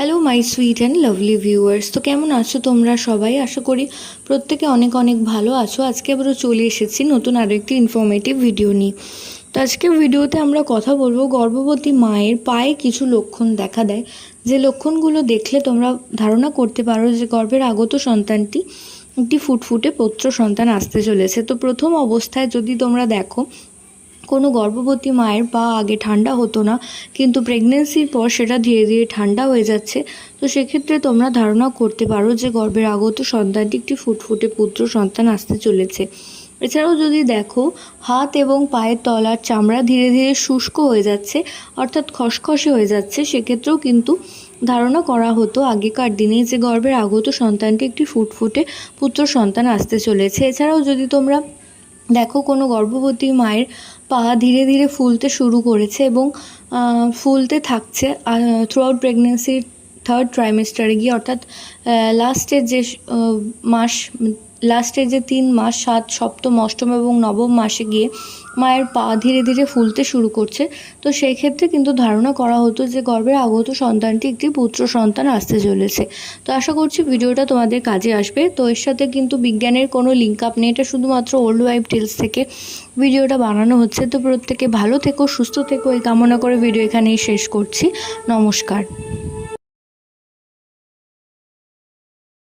Hello my sweet and lovely viewers তো কেমন আছো তোমরা সবাই? আশা করি প্রত্যেকে অনেক অনেক ভালো আছো। আজকে আবারও চলে এসেছি নতুন আরও একটি ইনফরমেটিভ ভিডিও নিয়ে। তো আজকে ভিডিওতে আমরা কথা বলব গর্ভবতী মায়ের পায়ে কিছু লক্ষণ দেখা দেয়। যে লক্ষণগুলো দেখলে তোমরা ধারণা করতে পারো যে গর্ভের আগত সন্তানটি একটি ফুটফুটে পুত্র সন্তান আসতে চলেছে। তো প্রথম অবস্থায় যদি তোমরা দেখো কোনো গর্ভবতী মায়ের পা আগে ঠান্ডা হতো না, কিন্তু প্রেগনেন্সির পর সেটা ধীরে ধীরে ঠান্ডা হয়ে যাচ্ছে। তো সেক্ষেত্রে তোমরা ধারণা করতে পারো যে গর্ভের আগত সন্তানটি একটি ফুটফুটে পুত্র সন্তান আসতে চলেছে। এছাড়াও যদি দেখো, হাত এবং পায়ের তলার চামড়া ধীরে ধীরে শুষ্ক হয়ে যাচ্ছে, অর্থাৎ খসখসে হয়ে যাচ্ছে। সেক্ষেত্রেও কিন্তু ধারণা করা হতো আগেকার দিনে যে গর্ভের আগত সন্তানটি একটি ফুটফুটে পুত্র সন্তান আসতে চলেছে। এছাড়াও যদি তোমরা দেখো, কোনো গর্ভবতী মায়ের পা ধীরে ধীরে ফুলতে শুরু করেছে এবং ফুলতে থাকছে থ্রু আউট প্রেগনেন্সির থার্ড ট্রাইমেস্টারে গিয়ে, অর্থাৎ লাস্টের যে মাস লাস্টের যে তিন মাস, সাত, সপ্তম, অষ্টম এবং নবম মাসে গিয়ে মায়ের পা ধীরে ধীরে ফুলতে শুরু করছে। তো সেই ক্ষেত্রে কিন্তু ধারণা করা হতো যে গর্ভের আগত সন্তানটি একটি পুত্র সন্তান আসতে চলেছে। তো আশা করছি ভিডিওটা তোমাদের কাজে আসবে। তো এর সাথে কিন্তু বিজ্ঞানের কোনো লিঙ্ক আপ নেই। এটা শুধুমাত্র ওল্ড ওয়াইফ টেলস থেকে ভিডিওটা বানানো হচ্ছে। তো প্রত্যেকে ভালো থেকো, সুস্থ থেকো। এই কামনা করে ভিডিও এখানেই শেষ করছি। নমস্কার।